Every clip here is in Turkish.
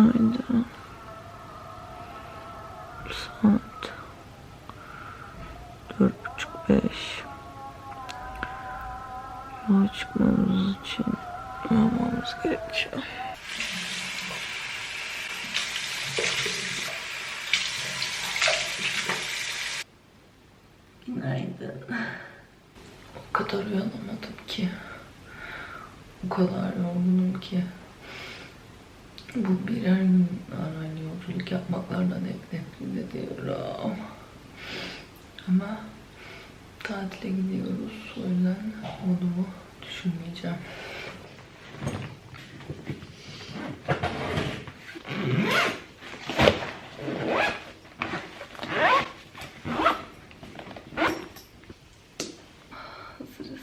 Günaydın. Saat dört buçuk beş. Yola çıkmamız için yapmamız gerekiyor. Günaydın. O kadar uyanamadım ki. O kadar yorgunum ki. Bu birer gün arabayla yolculuk yapmaklardan hep nefret ediyorum. Ama tatile gidiyoruz. O yüzden modumu düşünmeyeceğim. Hazırız.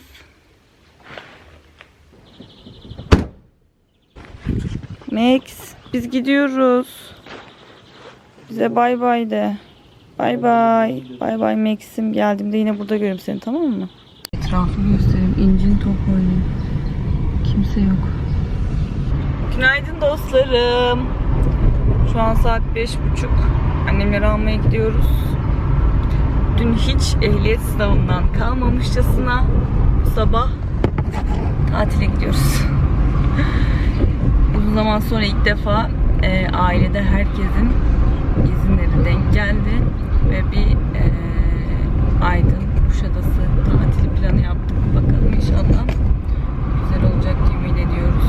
Biz gidiyoruz. Bize bay bay de. Bay bay. Bay bay Max'im. Geldiğimde yine burada görürüm seni tamam mı? Etrafı göstereyim. İncin top oynayayım. Kimse yok. Günaydın dostlarım. Şu an saat beş buçuk. Annemleri almaya gidiyoruz. Dün hiç ehliyet sınavından kalmamışçasına bu sabah tatile gidiyoruz. Zaman sonra ilk defa e, ailede herkesin izinleri denk geldi ve bir e, Aydın Kuşadası tatili planı yaptık. Bakalım inşallah güzel olacak diye ümit ediyoruz.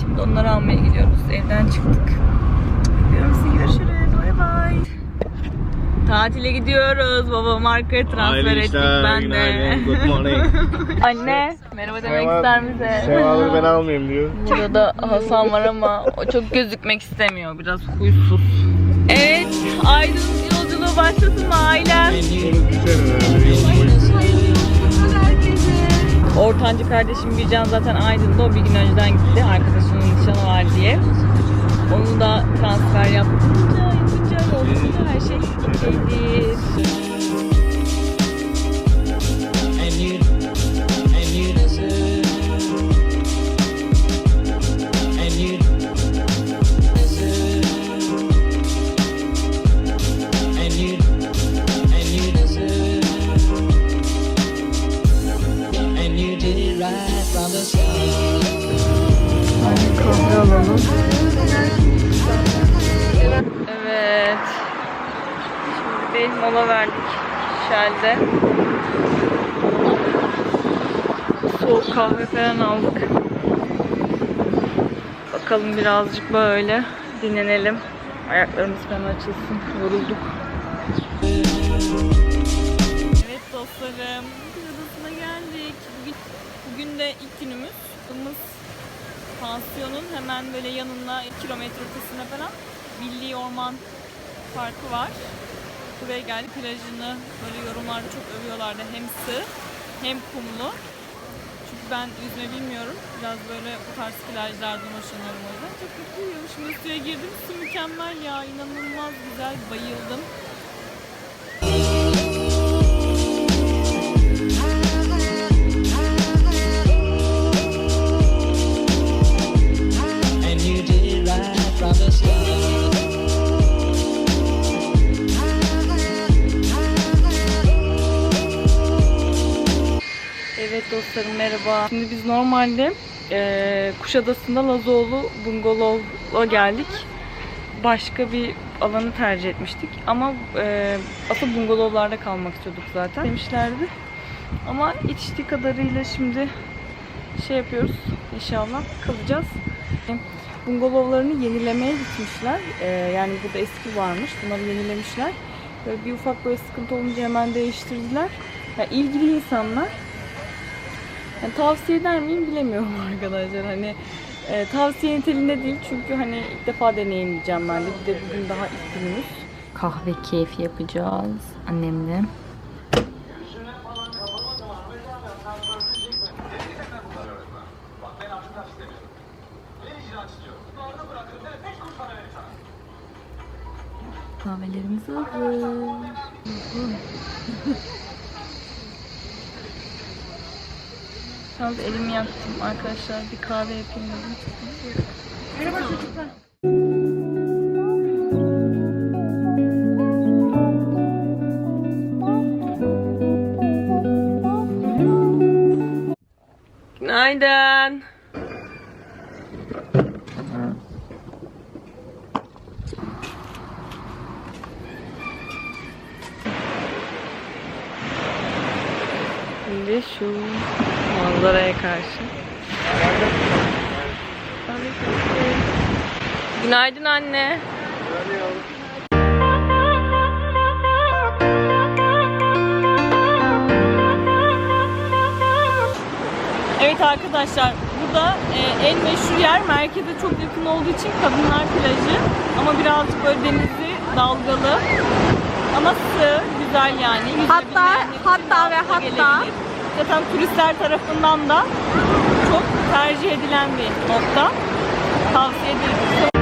Şimdi onları almaya gidiyoruz. Evden çıktık. Görüşürüz. Tatile gidiyoruz. Babam markaya transfer ettik. Ben de. Good morning. Anne. Merhaba demek Merhaba. ister misin? Sevaları ben almayayım diyor. Burada da Hasan var ama o çok gözükmek istemiyor. Biraz huysuz. Evet. Aydın yolculuğu başlasın mı ailem? Ortancı kardeşim Bircan zaten Aydın'da. O bir gün önceden gitti. Arkadaşının nişanı var diye. Onu da transfer yapınca, olunca her şey and you and bir mola verdik Shell'de. Soğuk kahve falan aldık. Bakalım birazcık böyle dinlenelim. Ayaklarımız falan açılsın. Yorulduk. Evet dostlarım. Kuşadası'na geldik. Bugün, bugün de ilk günümüz. Kızımız pansiyonun hemen böyle yanında 2 kilometre ötesinde falan Milli Orman Parkı var. Buraya geldik. Plajını böyle yorumlarda çok övüyorlardı. Hem sığ hem kumlu. Çünkü ben yüzme bilmiyorum. Biraz böyle bu tarz plajlardan hoşlanıyorum o yüzden. Çok mutluyum. Şimdi suya girdim. Su mükemmel ya. İnanılmaz güzel. Bayıldım. Dostlarım merhaba. Şimdi biz normalde eee Kuşadası'nda Lazoğlu Bungalov'a geldik. Başka bir alanı tercih etmiştik. Ama eee asıl bungalovlarda kalmak istiyorduk zaten demişlerdi. Ama yetiştiği kadarıyla şimdi şey yapıyoruz. İnşallah kalacağız. Bungalovlarını yenilemeye gitmişler. Eee, yani burada eski varmış. Bunları yenilemişler. Böyle bir ufak böyle sıkıntı olunca hemen değiştirdiler. Ya ilgili insanlar Yani tavsiye eder miyim bilemiyorum arkadaşlar. Hani e, tavsiye niteliğinde değil çünkü hani ilk defa deneyimleyeceğim ben de. Bir de bugün daha ilk günümüz. Kahve keyfi yapacağız annemle. Kahvelerimiz hazır. Tam elimi yaktım arkadaşlar. Bir kahve yapayım dedim. Merhaba çocuklar. Günaydın. Şimdi şu manzaraya karşı. Günaydın anne. Evet arkadaşlar burada e, en meşhur yer merkeze çok yakın olduğu için kadınlar plajı ama birazcık böyle denizi dalgalı ama sığ güzel yani. Hatta- hatta ve hatta- gelebilir. Zaten turistler tarafından da çok tercih edilen bir nokta. Tavsiye ederim.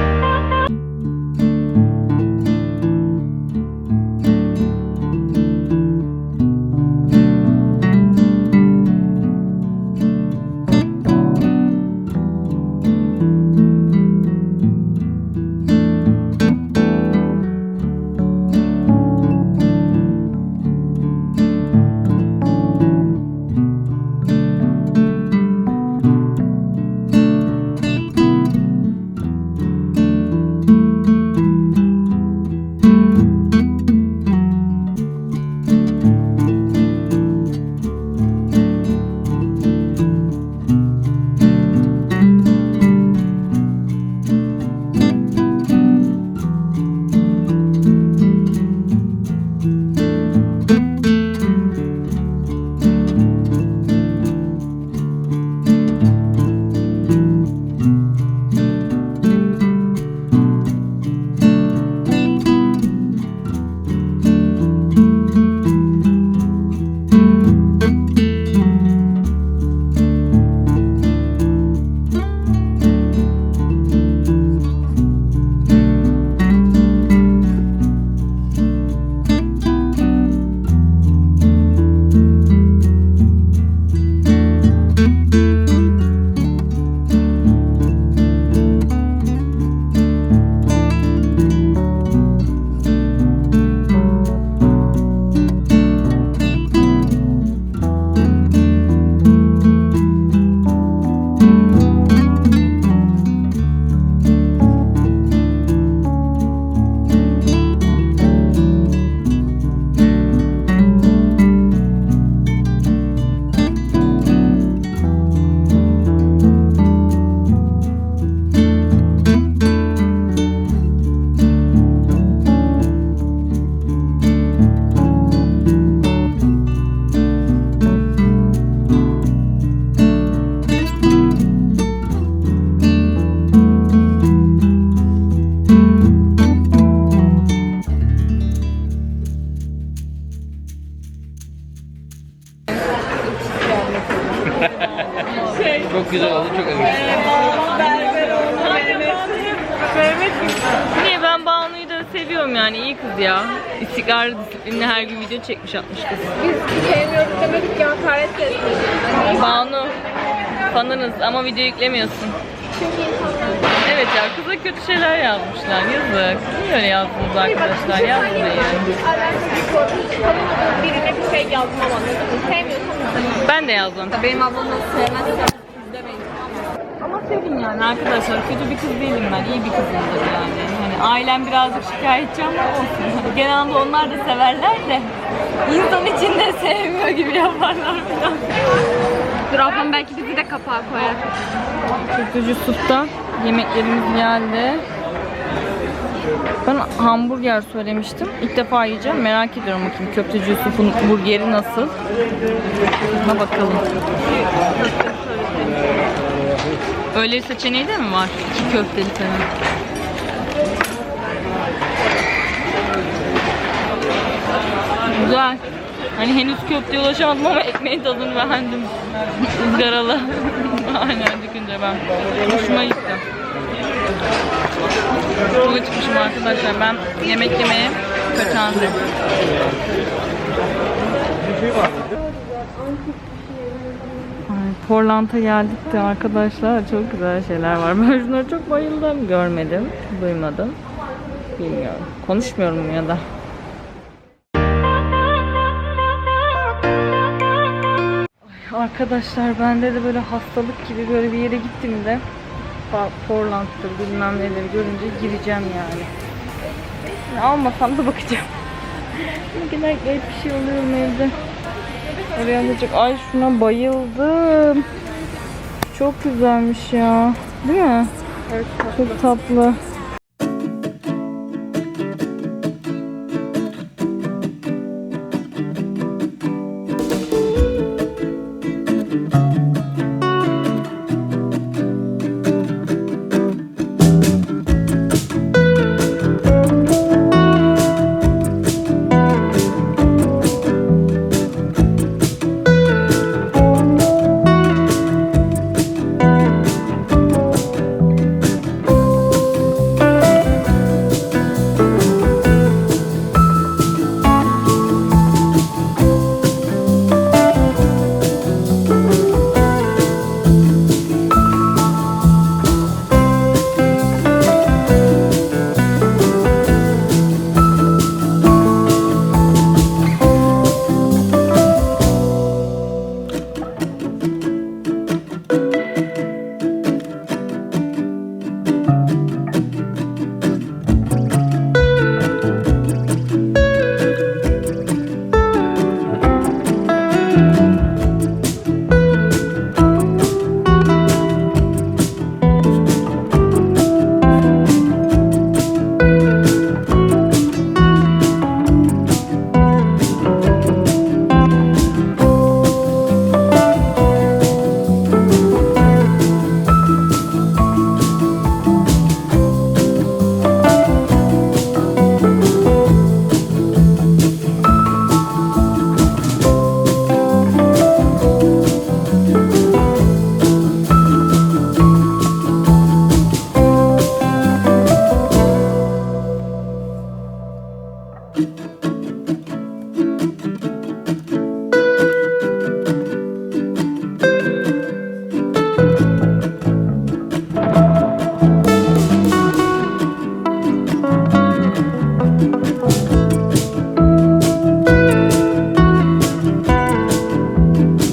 Seviyorum yani iyi kız ya. İstikrarlı disiplinli her gün video çekmiş atmış kız. Biz sevmiyoruz demedik ki hakaret etmedik. Banu fanınız ama video yüklemiyorsun. Evet ya kıza kötü şeyler yazmışlar yazık. Niye öyle yazdınız arkadaşlar yazmayın. Korkunç. Tanımadığım birine bir şey yazmam anladın mı? Ben de yazdım. Benim ablam nasıl sevmezse. Ama sevin yani arkadaşlar kötü bir kız değilim ben iyi bir kızımdır yani. Ailem birazcık şikayetçi ama olsun. Hani genelde onlar da severler de insan içinde sevmiyor gibi yaparlar falan. Dur ablam belki bizi de kapağa koyar. Köfteci Suf'ta yemeklerimiz geldi. Ben hamburger söylemiştim. İlk defa yiyeceğim. Merak ediyorum bakayım köfteci Yusuf'un burgeri nasıl. Buna bakalım. Öyle seçeneği de mi var? İki köfteli falan. Güzel. Hani henüz köfteye ulaşamadım ama ekmeğin tadını beğendim. Izgaralı. Aynen dökünce ben. Hoşuma gitti. Çok acıkmışım arkadaşlar. Ben yemek yemeye kaçandım. Ay, Portland'a geldik de arkadaşlar çok güzel şeyler var. Ben şunlara çok bayıldım. Görmedim, duymadım. Bilmiyorum. Konuşmuyorum ya da. Arkadaşlar bende de böyle hastalık gibi böyle bir yere gittiğimde Portland'dır bilmem neleri görünce gireceğim yani. Yani Almasam da bakacağım. Kadar garip bir şey oluyorum evde. Oraya alacak. Ay şuna bayıldım. Çok güzelmiş ya. Değil mi? Evet, Çok tatlı.